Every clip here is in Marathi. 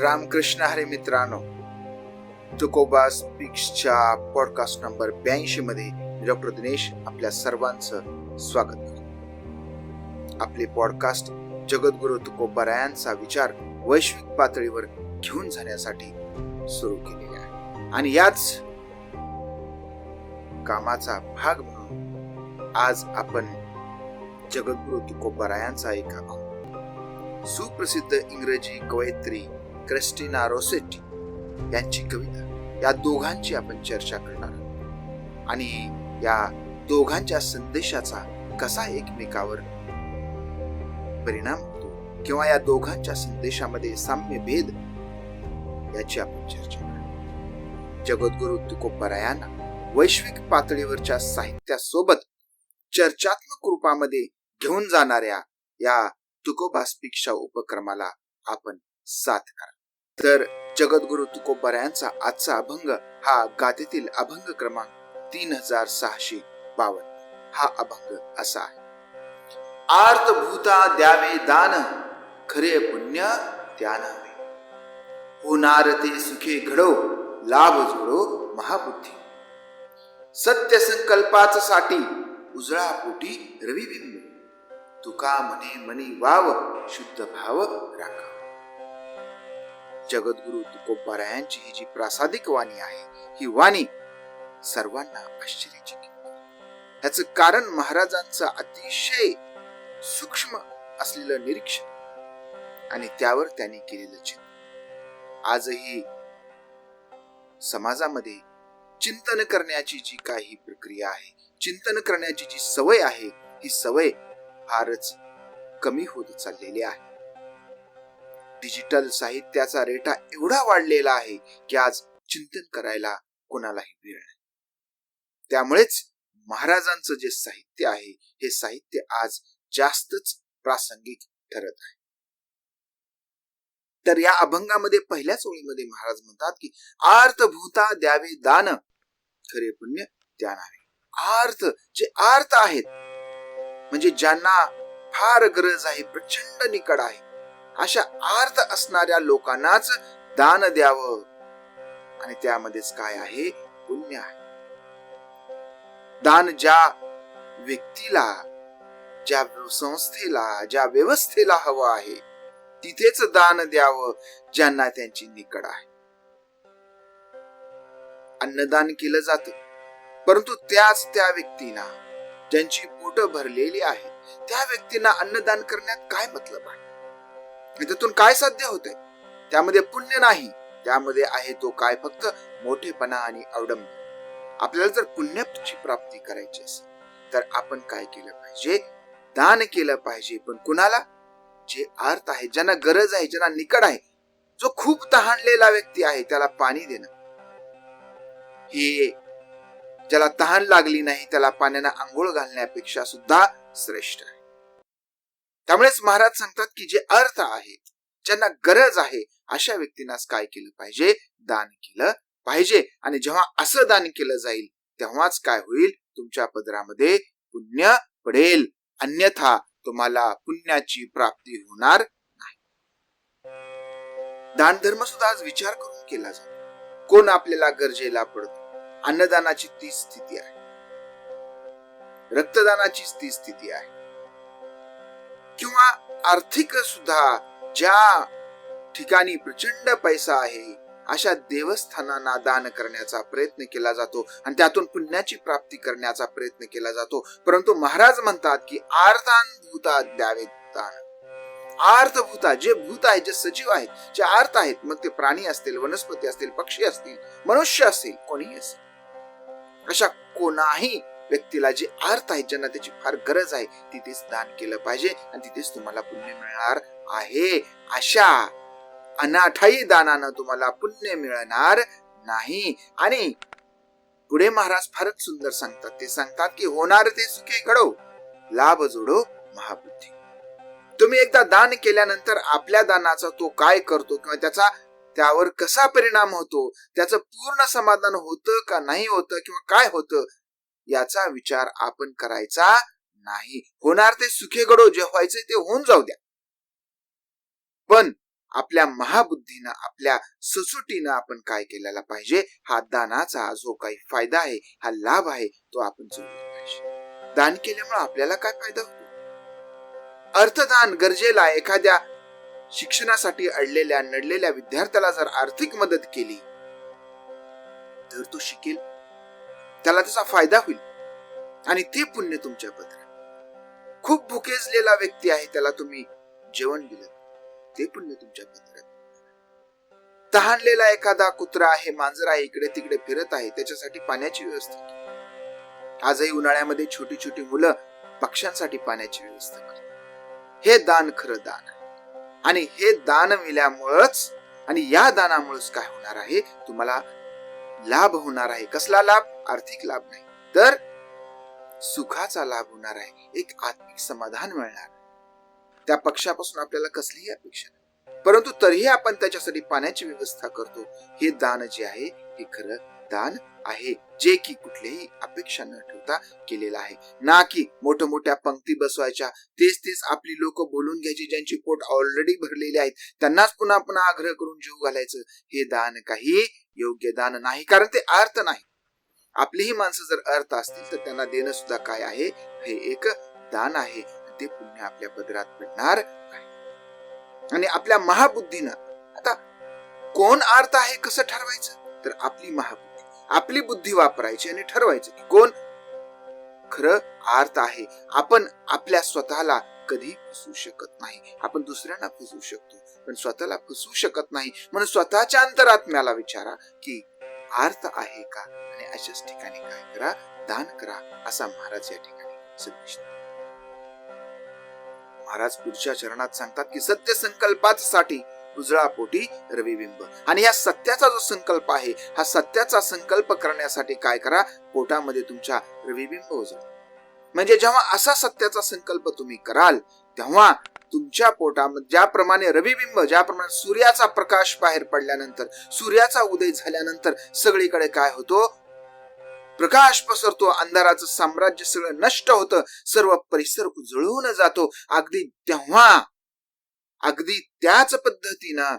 रामकृष्ण हरे मित्रांनो तुकोबा स्पीक्सच्या पॉडकास्ट नंबर ब्याऐंशी मध्ये डॉक्टर दिनेश आपल्या सर्वांचं स्वागत करतो. आपले पॉडकास्ट जगद्गुरु तुकोबारायांचा विचार वैश्विक पातळीवर घेऊन जाण्यासाठी सुरू केलेले आहे. आणि याच कामाचा भाग म्हणून आज आपण जगद्गुरु तुकोबारायांचा एक सुप्रसिद्ध इंग्रजी कवयित्री क्रिस्टिना रोसेट यांची कविता या दोघांची आपण चर्चा करणार आहोत. आणि या दोघांच्या संदेशाचा कसा एकमेकावर परिणाम होतो किंवा या दोघांच्या संदेशामध्ये साम्य भेद याची आपण चर्चा करणार जगद्गुरु तुकोपरायांना वैश्विक पातळीवरच्या साहित्यासोबत चर्चात्मक रूपामध्ये घेऊन जाणाऱ्या या तुकोबास्पिक्षा उपक्रमाला आपण साथ करा. तर जगद्गुरु तुकोबरायांचा आजचा अभंग हा गाथेतील अभंग क्रमांक तीन हजार सहाशे बावन्न. हा अभंग असा आहे. आर्त भूता द्यावे दान खरे पुण्य त्यानावे. होणार ते सुखे घडो लाभ जोडो महाबुद्धी. सत्य संकल्पाच साठी उजळा पोटी रविबिंब तुका मने मनी वाव शुद्ध भाव राखा. जगद्गुरु तुकोबारायांची ही जी प्रासादिक वाणी आहे ही वाणी सर्वांना आश्चर्यचकित ह्याच कारण महाराजांचं अतिशय सूक्ष्म असलेलं निरीक्षण आणि त्यावर त्यांनी केलेलं चिंतन. आजही समाजामध्ये चिंतन करण्याची जी काही प्रक्रिया आहे चिंतन करण्याची जी सवय आहे ही सवय फारच कमी होत चाललेली आहे. डिजिटल साहित्याचा रेटा एवढा वाढलेला आहे की आज चिंतन करायला कोणालाही वेळ नाही. त्यामुळेच महाराजांचं जे साहित्य आहे हे साहित्य आज जास्तच प्रासंगिक ठरत आहे. तर या अभंगामध्ये पहिल्याच ओळीमध्ये महाराज म्हणतात की आर्त भूता द्यावे दान खरे पुण्य द्यानावे आर्त जे आर्त आहेत म्हणजे ज्यांना फार गरज आहे प्रचंड निकड आहे अशा आर्त असणाऱ्या लोकांनाच दान द्यावं. आणि त्यामध्येच काय आहे? पुण्य आहे. दान ज्या व्यक्तीला ज्या संस्थेला ज्या व्यवस्थेला हवं आहे तिथेच दान द्यावं ज्यांना त्यांची निकड आहे. अन्नदान केलं जात. परंतु त्याच त्या व्यक्तींना ज्यांची पोट भरलेली आहे त्या व्यक्तींना अन्नदान करण्यात काय मतलब आहे? त्यातून काय साध्य होते? त्यामध्ये पुण्य नाही. त्यामध्ये आहे तो काय? फक्त मोठेपणा आणि अवडंब आपल्याला जर पुण्याची प्राप्ती करायची असेल तर आपण काय केलं पाहिजे? दान केलं पाहिजे. पण कुणाला? जे अर्थ आहे ज्यांना गरज आहे ज्यांना निकड आहे जो खूप तहानलेला व्यक्ती आहे त्याला पाणी देणं. हे ज्याला तहान लागली नाही त्याला पाण्यानं आंघोळ घालण्यापेक्षा सुद्धा श्रेष्ठ आहे. त्यामुळेच महाराज सांगतात की जे अर्थ आहेत ज्यांना गरज आहे अशा व्यक्तींनाच काय केलं पाहिजे? दान केलं पाहिजे. आणि जेव्हा असं दान केलं जाईल तेव्हाच काय होईल? तुमच्या पदरामध्ये पुण्य पडेल. अन्यथा तुम्हाला पुण्याची प्राप्ती होणार नाही. दान धर्म सुद्धा आज विचार करून केला जातो. कोण आपल्याला गरजेला पडतो? अन्नदानाची ती स्थिती आहे. रक्तदानाची ती स्थिती आहे. किंवा आर्थिक सुद्धा ज्या ठिकाणी प्रचंड पैसा आहे अशा देवस्थानांना दान करण्याचा प्रयत्न केला जातो आणि त्यातून पुण्याची प्राप्ती करण्याचा प्रयत्न केला जातो. परंतु महाराज म्हणतात की आर्थान भूता द्यावे दान. आर्थभूता जे भूत आहेत जे सजीव आहेत जे आर्थ आहेत मग ते प्राणी असतील वनस्पती असतील पक्षी असतील मनुष्य असेल कोणीही असेल अशा कोणाही व्यक्तीला जे अर्थ आहेत ज्यांना त्याची फार गरज आहे तिथेच दान केलं पाहिजे आणि तिथेच तुम्हाला पुण्य मिळणार आहे. अशा अनाठाई दानानं तुम्हाला पुण्य मिळणार नाही. आणि पुढे महाराज फारच सुंदर सांगतात. ते सांगतात की होणार ते सुखे घडो लाभ जोडो महाबुद्धी. तुम्ही एकदा दान केल्यानंतर आपल्या दानाचा तो काय करतो किंवा त्याचा त्यावर कसा परिणाम होतो त्याचं पूर्ण समाधान होतं का नाही होतं किंवा काय होतं याचा विचार आपण करायचा नाही. होणार ते सुखे घडो जे व्हायचे ते होऊन जाऊ द्या. पण आपल्या महाबुद्धीनं आपल्या सचोटीनं आपण काय केलेला पाहिजे? हा दानाचा जो काही फायदा आहे हा लाभ आहे तो आपण पाहिजे. दान केल्यामुळे आपल्याला काय फायदा होतो? अर्थदान गरजेला एखाद्या शिक्षणासाठी अडलेल्या नडलेल्या विद्यार्थ्याला जर आर्थिक मदत केली तर तो शिकेल. त्याला त्याचा फायदा होईल. आणि ते पुण्य तुमच्या पत्रात. खूप भुकेजलेला व्यक्ती आहे त्याला तुम्ही जेवण दिलं. ते पुण्य तुमच्या पत्रात. तहानलेला एखादा कुत्रा आहे मांजर आहे इकडे तिकडे फिरत आहे त्याच्यासाठी पाण्याची व्यवस्था आजही उन्हाळ्यामध्ये छोटी छोटी मुलं पक्ष्यांसाठी पाण्याची व्यवस्था करतात. हे दान खरं दान आणि हे दान मिळाल्यामुळंच आणि या दानामुळेच काय होणार आहे तुम्हाला लाभ होणार आहे. कसला लाभ? आर्थिक लाभ नाही. तर सुखाचा लाभ होणार आहे. एक आत्मिक समाधान मिळणार. त्या पक्षापासून आपल्याला कसलीही अपेक्षा नाही. परंतु तरीही आपण त्याच्यासाठी पाण्याची व्यवस्था करतो. हे दान जे आहे हे खरं दान आहे जे की कुठलीही अपेक्षा न ठेवता केलेलं आहे. ना की मोठ्या मोठ्या पंक्ती बसवायच्या तेच तेच आपली लोक बोलून घ्यायची ज्यांची पोट ऑलरेडी भरलेले आहेत. त्यांनाच पुन्हा पुन्हा आग्रह करून जीव घालायचं. हे दान काही योग्य दान नाही कारण ते अर्थ नाही. आपलीही माणसं जर अर्थ असतील तर त्यांना देणं सुद्धा काय आहे? हे एक दान आहे. ते पुण्य आपल्या पदरात पडणार आणि आपल्या महाबुद्धीनं आता कोण अर्थ आहे? कसं ठरवायचं? तर आपली महाबुद्धी. आपली बुद्धी वापरायची आणि ठरवायची की कोण खरं आर्त आहे. आपण आपल्या स्वतःला कधी फसवू शकत नाही. आपण दुसऱ्यांना फसवू शकतो पण स्वतःला फसवू शकत नाही. म्हणून स्वतःच्या अंतरात्म्याला विचारा की अर्थ आहे का? आणि अशाच ठिकाणी काय करा? दान करा असा महाराज या ठिकाणी संदेश महाराज पुढच्या चरणात सांगतात की सत्य संकल्पासाठी उजळा पोटी रविबिंब. आणि या सत्याचा जो संकल्प आहे हा सत्याचा संकल्प करण्यासाठी काय करा? पोटामध्ये तुमच्या रविबिंब उजळा. म्हणजे जेव्हा असा सत्याचा संकल्प तुम्ही कराल तेव्हा तुमच्या पोटामध्ये ज्याप्रमाणे रविबिंब ज्याप्रमाणे सूर्याचा प्रकाश बाहेर पडल्यानंतर सूर्याचा उदय झाल्यानंतर सगळीकडे काय होतो? प्रकाश पसरतो अंधाराचं साम्राज्य सगळं नष्ट होतं सर्व परिसर उजळून जातो. अगदी तेव्हा अगदी त्याच पद्धतीनं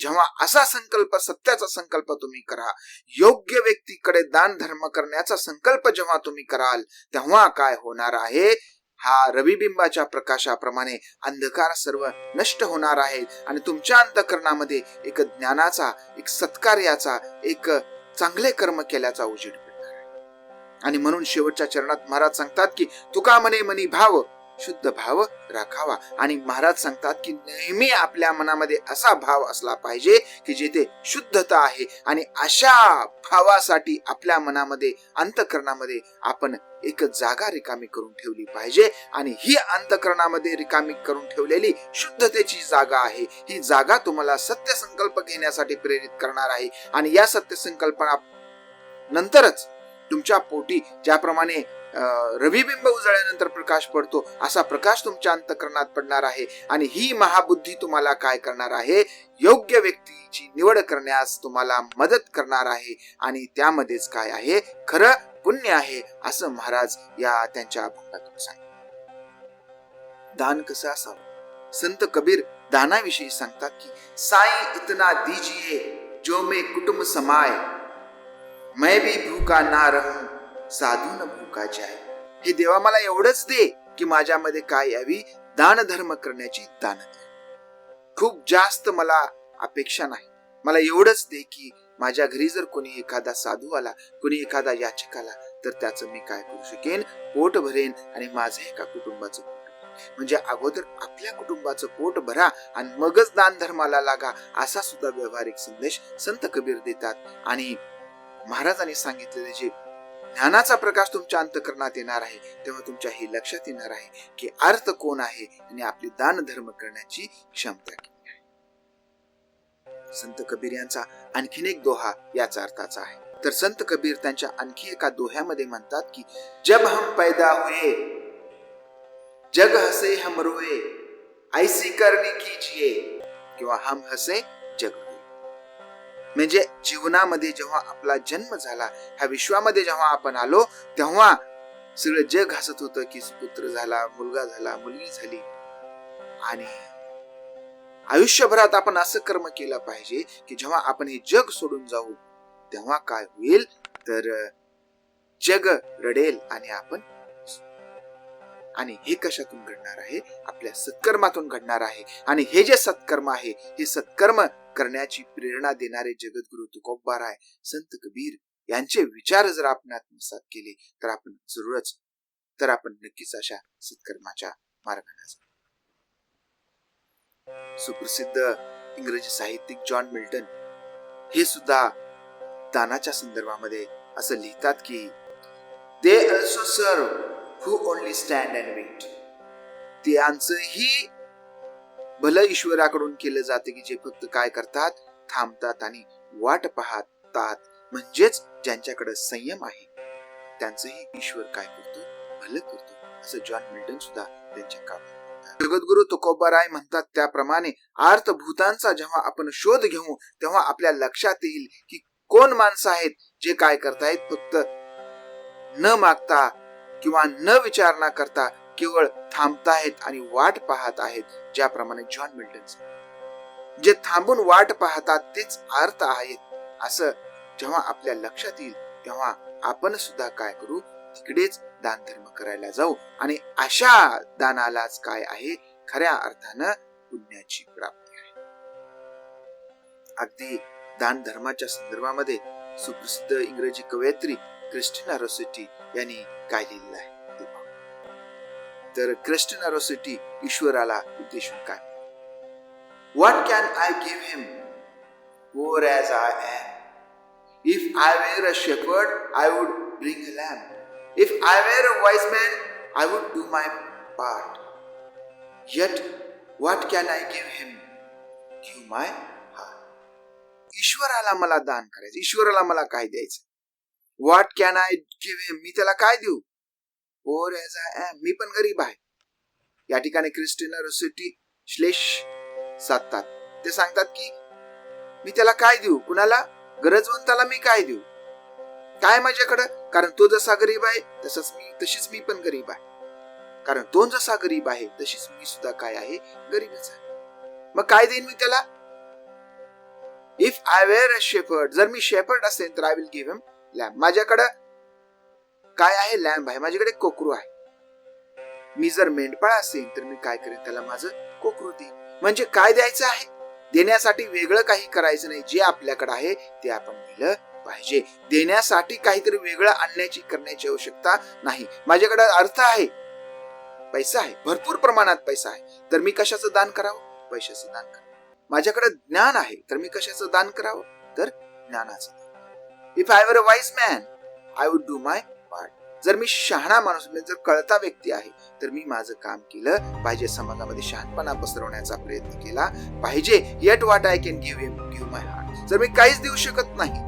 जेव्हा असा संकल्प सत्याचा संकल्प तुम्ही करा योग्य व्यक्तीकडे दान धर्म करण्याचा संकल्प जेव्हा तुम्ही कराल तेव्हा काय होणार आहे? हा रविबिंबाच्या प्रकाशाप्रमाणे अंधकार सर्व नष्ट होणार आहे आणि तुमच्या अंतकरणामध्ये एक ज्ञानाचा एक सत्कार्याचा एक चांगले कर्म केल्याचा उजेड आणि म्हणून शेवटच्या चरणात महाराज सांगतात की तुका म्हणे मनी भाव शुद्ध भाव राखावा. आणि महाराज सांगतात की नेहमी आपल्या मनामध्ये असा भाव असला पाहिजे की जिथे शुद्धता आहे. आणि अशा भावासाठी आपल्या मनामध्ये अंतकरणामध्ये आपण एक जागा रिकामी करून ठेवली पाहिजे. आणि ही अंतकरणामध्ये रिकामी करून ठेवलेली शुद्धतेची जागा आहे. ही जागा तुम्हाला सत्य संकल्प घेण्यासाठी प्रेरित करणार आहे. आणि या सत्य संकल्पना नंतरच तुमच्या पोटी ज्याप्रमाणे रविबिंब उजळल्यानंतर प्रकाश पडतो. असा प्रकाश तुमच्या अंतकरणात पडणार आहे आणि ही महाबुद्धी तुम्हाला काय करणार आहे? योग्य व्यक्तीची निवड करण्यास तुम्हाला मदत करणार आहे आणि त्यामध्येच काय आहे? खरं पुण्य आहे असं महाराज या त्यांच्या अभंगातून सांग दान कसं असावं? संत कबीर दानाविषयी सांगतात की साई इतना दीजिए जो मे कुटुंब समाय मैं भी भूका ना रहूं साधू न आहे. हे देवा मला एवढंच दे की माझ्यामध्ये काय यावी? दान धर्म करण्याची दान दे. खूप जास्त मला अपेक्षा नाही. मला एवढंच दे की माझ्या घरी जर कोणी एखादा साधू आला कोणी एखादा याचक आला तर त्याचं मी काय करू शकेन? पोट भरेन आणि माझं एका कुटुंबाचं पोट म्हणजे अगोदर आपल्या कुटुंबाचं पोट भरा आणि मगच दान धर्माला लागा असा सुद्धा व्यवहारिक संदेश संत कबीर देतात. आणि महाराजांनी सांगितलेले जे ज्ञानाचा प्रकाश तुमच्या अंतकरणात येणार आहे. तेव्हा तुमच्या हे लक्षात येणार आहे की अर्थ कोण आहे आणि आपली दान धर्म करण्याची क्षमता संत कबीर यांचा आणखीन एक दोहा याचा अर्थाचा आहे. तर संत कबीर त्यांच्या आणखी एका दोह्यामध्ये म्हणतात की जब हम पैदा हुए जग हसे हम रोए ऐसी करणी कीजिए. किंवा हम हसे जग. म्हणजे जीवनामध्ये जेव्हा आपला जन्म झाला ह्या विश्वामध्ये जेव्हा आपण आलो तेव्हा सगळं जग हसत होतं की पुत्र झाला मुलगा झाला मुलगी झाली. आणि आयुष्यभरात आपण असं कर्म केलं पाहिजे की जेव्हा आपण हे जग सोडून जाऊ तेव्हा काय होईल? तर जग रडेल आणि आपण आणि हे कशातून घडणार आहे? आपल्या सत्कर्मातून घडणार आहे. आणि हे जे सत्कर्म आहे हे सत्कर्म करण्याची प्रेरणा देणारे जगद्गुरु तुकोबार राय संत कबीर यांचे विचार जर आपण आत्मसात केले तर आपण जरूरच तर आपण नक्कीच अशा सत्कर्माच्या मार्गाने सुप्रसिद्ध इंग्रजी साहित्यिक जॉन मिल्टन हे सुद्धा दानाच्या संदर्भामध्ये असं लिहितात की they also serve who only stand and wait त्यांचंही भलं ईश्वराकडून केलं जाते की जे फक्त काय करतात थांबतात आणि वाट पाहतात म्हणजेच ज्यांच्याकडे संयम आहे त्यांचंही ईश्वर काय करतो भलं करतो असं जॉन मिल्टन सुद्धा त्यांच्या कामात म्हणतात. तुकोबा राय म्हणतात त्याप्रमाणे अर्थभूतांचा जेव्हा आपण शोध घेऊ तेव्हा आपल्या लक्षात येईल की कोण माणसं आहेत जे काय करतायत फक्त न मागता किंवा न विचारणा करता केवळ थांबतायत आणि वाट पाहत आहेत ज्याप्रमाणे जॉन मिल्टन जे थांबून वाट पाहतात तेच अर्थ आहेत. असं जेव्हा आपल्या लक्षात येईल तेव्हा आपण सुद्धा काय करू? तिकडेच दान धर्म करायला जाऊ. आणि अशा दानालाच काय आहे? खऱ्या अर्थानं पुण्याची प्राप्ती आहे. अगदी दान धर्माच्या संदर्भामध्ये सुप्रसिद्ध इंग्रजी कवयित्री क्रिस्टिना रोसेटी यांनी काय लिहिलेलं आहे? तर क्रिस्टन अरोसिटी ईश्वराला उद्देशून काय? What can I give him or as I am if I were a shepherd I would bring a lamp if I were a wise man I would do my part yet what can I give him give my ईश्वराला मला दान करायचं. ईश्वराला मला काय द्यायचं? What can I give him मी त्याला काय देऊ? पोअर एज आय एम मी पण गरीब आहे. या ठिकाणी क्रिस्टिना रोसिटी श्लेष साधतात. ते सांगतात की मी त्याला काय देऊ? कुणाला? गरजवंताला मी काय देऊ? काय माझ्याकडं? कारण तो जसा गरीब आहे तसंच मी तशीच मी पण गरीब आहे. कारण तो जसा गरीब आहे तशीच मी सुद्धा काय आहे? गरीबच आहे. मग काय देईन मी त्याला? If I were a shepherd जर मी शेफर्ड असेल तर I will give him lamp माझ्याकडं काय आहे लॅम्ब आहे माझ्याकडे कोकरू आहे. मी जर मेंढपाळ असेल तर मी काय करेन? त्याला माझं कोकरू देईन म्हणजे काय द्यायचं आहे? देण्यासाठी वेगळं काही करायचं नाही. जे आपल्याकडे आहे ते आपण दिलं पाहिजे. देण्यासाठी काहीतरी वेगळं आणण्याची करण्याची आवश्यकता नाही. माझ्याकडे अर्थ आहे. पैसा आहे. भरपूर प्रमाणात पैसा आहे. तर मी कशाचं दान करावं? पैशाचं दान करावं. माझ्याकडे ज्ञान आहे. तर मी कशाचं दान करावं? तर ज्ञानाचं if I were a wise man I would do my part जर मी शहाणा माणूस म्हणजे जर कळता व्यक्ती आहे तर मी माझं काम केलं पाहिजे समाजामध्ये शहाणपणा पसरवण्याचा प्रयत्न केला पाहिजे yet what I can give give my heart. जर मी काहीच देऊ शकत नाही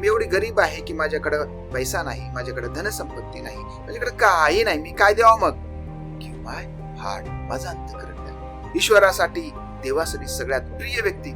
मी एवढी गरीब आहे की माझ्याकडं पैसा नाही माझ्याकडे धनसंपत्ती नाही माझ्याकडे काही नाही मी काय द्यावं मग? Give my heart. माझा अंतकरण द्या. ईश्वरासाठी देवासाठी सगळ्यात प्रिय व्यक्ती.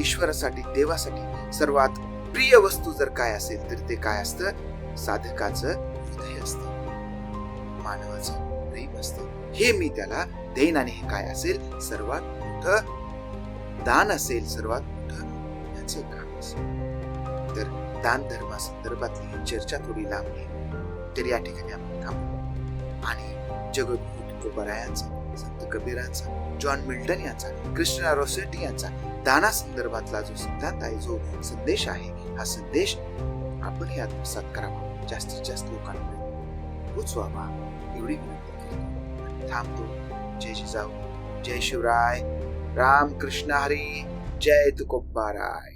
ईश्वरासाठी देवासाठी सर्वात प्रिय वस्तू जर काय असेल तर ते काय असतं? साधकाचं हृदय असतं. मानवाचं प्रेम असतं. हे मी त्याला देईन आणि हे काय असेल? सर्वात मोठं दान असेल. सर्वात मोठं याचं काम असेल. तर दान धर्मासंदर्भातली ही चर्चा थोडी लांबली तर या ठिकाणी आपण थांबू. आणि जगद्गुरु तुकोबरायांचा संत कबीरांचा जॉन मिल्टन यांचा कृष्णा रोसेटी यांचा दाना संदर्भातला जो सिद्धांत आहे जो संदेश आहे हा संदेश आपण हे आत्मसात करावा. जास्तीत जास्त लोकांपर्यंत पोचवावा एवढी विनंती करतो थांबतो. जय जिजाऊ. जय शिवराय. राम कृष्ण हरी. जय तुकोबाराय